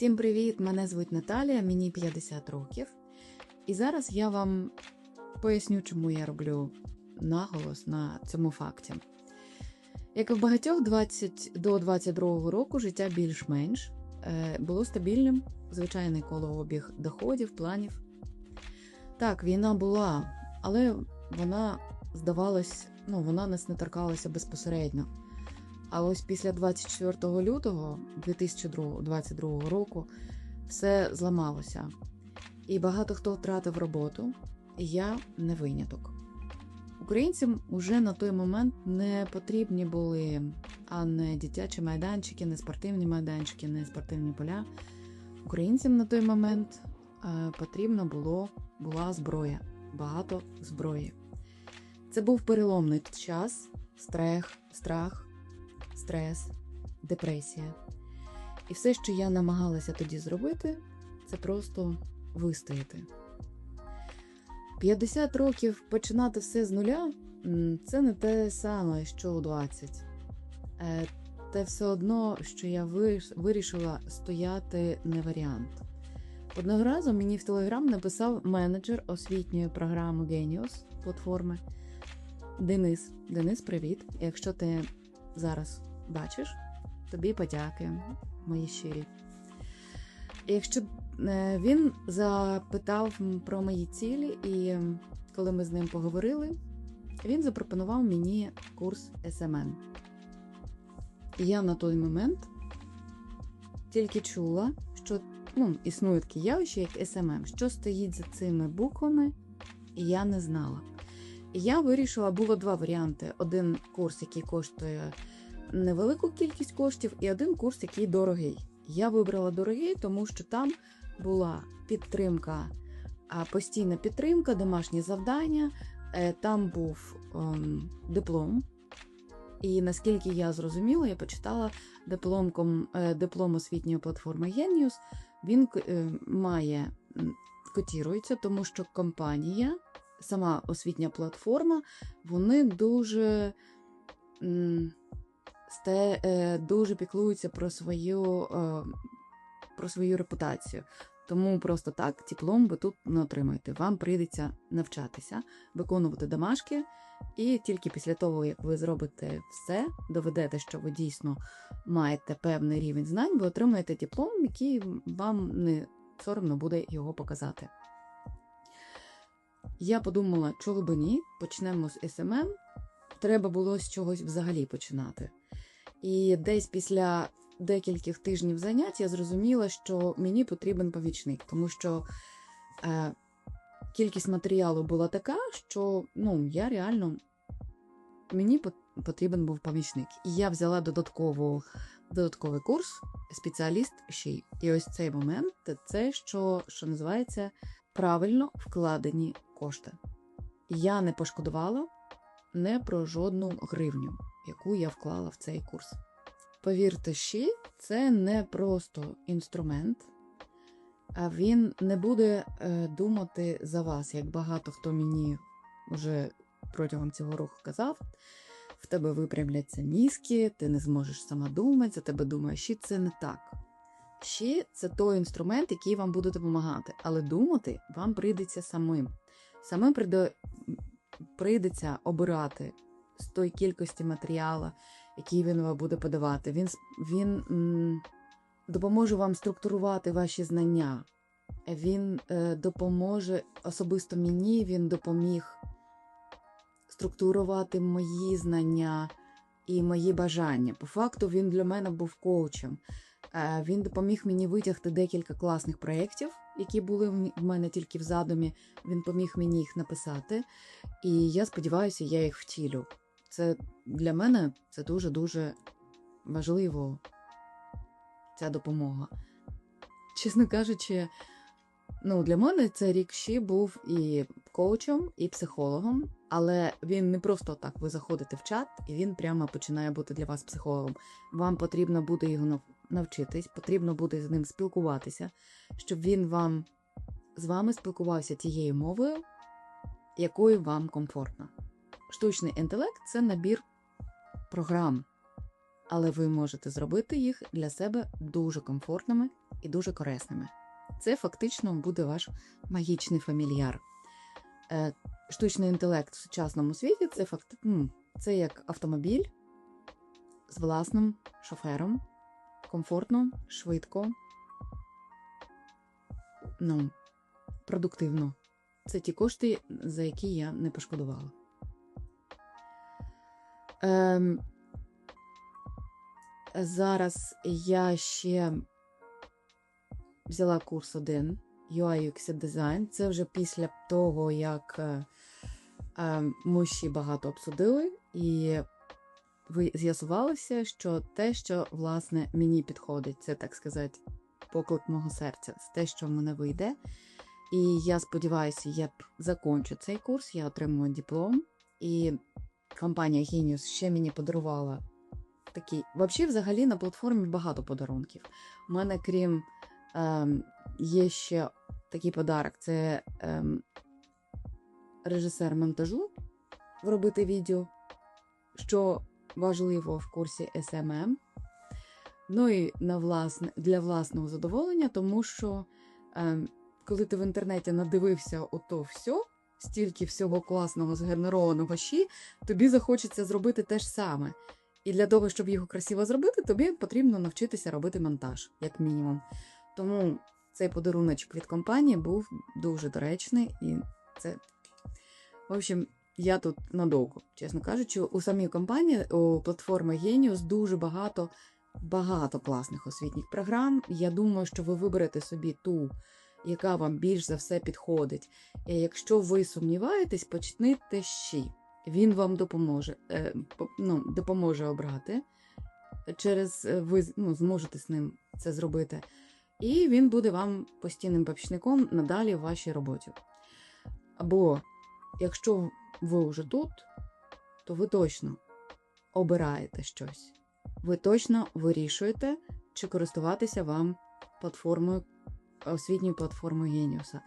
Всім привіт! Мене звуть Наталія, мені 50 років. І зараз я вам поясню, чому я роблю наголос на цьому факті. Як і в багатьох 20 до 22 року життя більш-менш е, було стабільним, звичайний колообіг доходів, планів. Так, війна була, але вона здавалась, ну, вона нас не торкалася безпосередньо. А ось після 24 лютого 2022 року все зламалося. І багато хто втратив роботу, я не виняток. Українцям уже на той момент не потрібні були а не дитячі майданчики, не спортивні майданчики, не спортивні поля. Українцям на той момент е, потрібна було, була зброя, багато зброї. Це був переломний час, страх, страх, стрес, депресія. І все, що я намагалася тоді зробити, це просто вистояти. 50 років починати все з нуля це не те саме, що у 20. Е, Те все одно, що я вирішила стояти не варіант. Одного разу мені в Телеграм написав менеджер освітньої програми Genius платформи Денис. Денис, привіт! Якщо ти зараз бачиш, тобі подяки, мої щирі. Якщо е, він запитав про мої цілі, і коли ми з ним поговорили, він запропонував мені курс СММ. І я на той момент тільки чула, що ну, існує таке явище, як СММ, що стоїть за цими буквами, я не знала. І я вирішила, було два варіанти: один курс, який коштує невелику кількість коштів, і один курс, який дорогий. Я вибрала дорогий, тому що там була підтримка, постійна підтримка, домашні завдання, е, там був ем, диплом. І наскільки я зрозуміла, я почитала дипломком, е, диплом освітньої платформи Genius, він е, має котірується, тому що компанія, сама освітня платформа, вони дуже сте, е, дуже піклуються про свою е, про свою репутацію. Тому просто так диплом ви тут не отримаєте. Вам прийдеться навчатися, виконувати домашки, і тільки після того, як ви зробите все, доведете, що ви дійсно маєте певний рівень знань, ви отримаєте диплом, який вам не соромно буде його показати. Я подумала, чого би ні, почнемо з СММ. Треба було з чогось взагалі починати. І десь після декількох тижнів занять я зрозуміла, що мені потрібен помічник, тому що е, кількість матеріалу була така, що ну, я реально мені потрібен був помічник. І я взяла додаткову, додатковий курс спеціаліст ще й. І ось цей момент це що, що називається правильно вкладені кошти. Я не пошкодувала не про жодну гривню яку я вклала в цей курс. Повірте, щі це не просто інструмент, а він не буде е, думати за вас, як багато хто мені вже протягом цього року казав. В тебе випрямляться мізки, ти не зможеш сама думати, за тебе думає, щі це не так. Щі це той інструмент, який вам буде допомагати, але думати вам прийдеться самим. Самим прийдеться обирати з тої кількості матеріалу, який він вам буде подавати. Він він м, допоможе вам структурувати ваші знання. Він е, допоможе особисто мені, він допоміг структурувати мої знання і мої бажання. По факту, він для мене був коучем. Е, він допоміг мені витягти декілька класних проєктів, які були в мене тільки в задумі. Він поміг мені їх написати, і я сподіваюся, я їх втілю. Це для мене це дуже-дуже важливо, ця допомога. Чесно кажучи, ну, для мене цей рік ще був і коучем, і психологом, але він не просто так. Ви заходите в чат, і він прямо починає бути для вас психологом. Вам потрібно буде його навчитись, потрібно буде з ним спілкуватися, щоб він вам з вами спілкувався тією мовою, якою вам комфортно штучний інтелект це набір програм. але ви можете зробити їх для себе дуже комфортними і дуже корисними. Це фактично буде ваш магічний фамільяр. Е, штучний інтелект в сучасному світі це факт... це як автомобіль з власним шофером, комфортно, швидко, ну, продуктивно. Це ті кошти, за які я не пошкодувала. Ем, зараз я ще взяла курс один UI UX Design. Це вже після того, як е, е, ми ще багато обсудили, і з'ясувалося, що те, що власне мені підходить, це так сказати, поклик мого серця, це те, що в мене вийде. І я сподіваюся, я закончу цей курс, я отримую диплом, і компанія Genius ще мені подарувала такі. Взагалі, взагалі на платформі багато подарунків. У мене, крім ем, є ще такий подарок: це ем, режисер монтажу робити відео, що важливо в курсі SMM. Ну і на власне, для власного задоволення, тому що ем, коли ти в інтернеті надивився ото все, стільки всього класного згенерованого щі, тобі захочеться зробити те ж саме. І для того, щоб його красиво зробити, тобі потрібно навчитися робити монтаж, як мінімум. Тому цей подаруночок від компанії був дуже доречний, і це, в общем, я тут надовго, чесно кажучи, у самій компанії, у платформи Genius дуже багато, багато класних освітніх програм. Я думаю, що ви виберете собі ту, яка вам більш за все підходить. І якщо ви сумніваєтесь, почніть ще. Він вам допоможе, е, ну, допоможе обрати. Через е, ви ну, зможете з ним це зробити. І він буде вам постійним помічником надалі в вашій роботі. Або якщо ви вже тут, то ви точно обираєте щось. Ви точно вирішуєте, чи користуватися вам платформою, освітньою платформою Геніуса.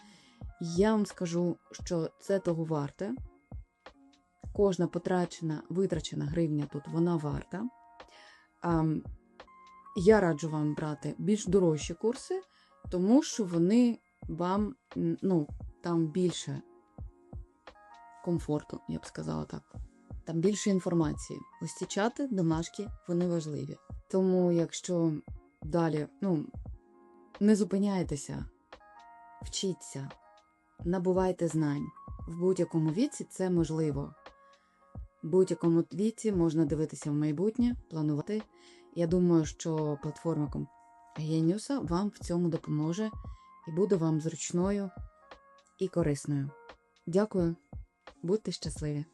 Я вам скажу, що це того варте. Кожна потрачена, витрачена гривня тут вона варта. Я раджу вам брати більш дорожчі курси, тому що вони вам ну, там більше комфорту, я б сказала так. Там більше інформації. Ось ці чати, домашки, вони важливі. Тому, якщо далі ну, не зупиняйтеся, вчіться, набувайте знань. В будь-якому віці це можливо. В будь-якому віці можна дивитися в майбутнє, планувати. Я думаю, що платформа Геніуса вам в цьому допоможе і буде вам зручною і корисною. Дякую, будьте щасливі!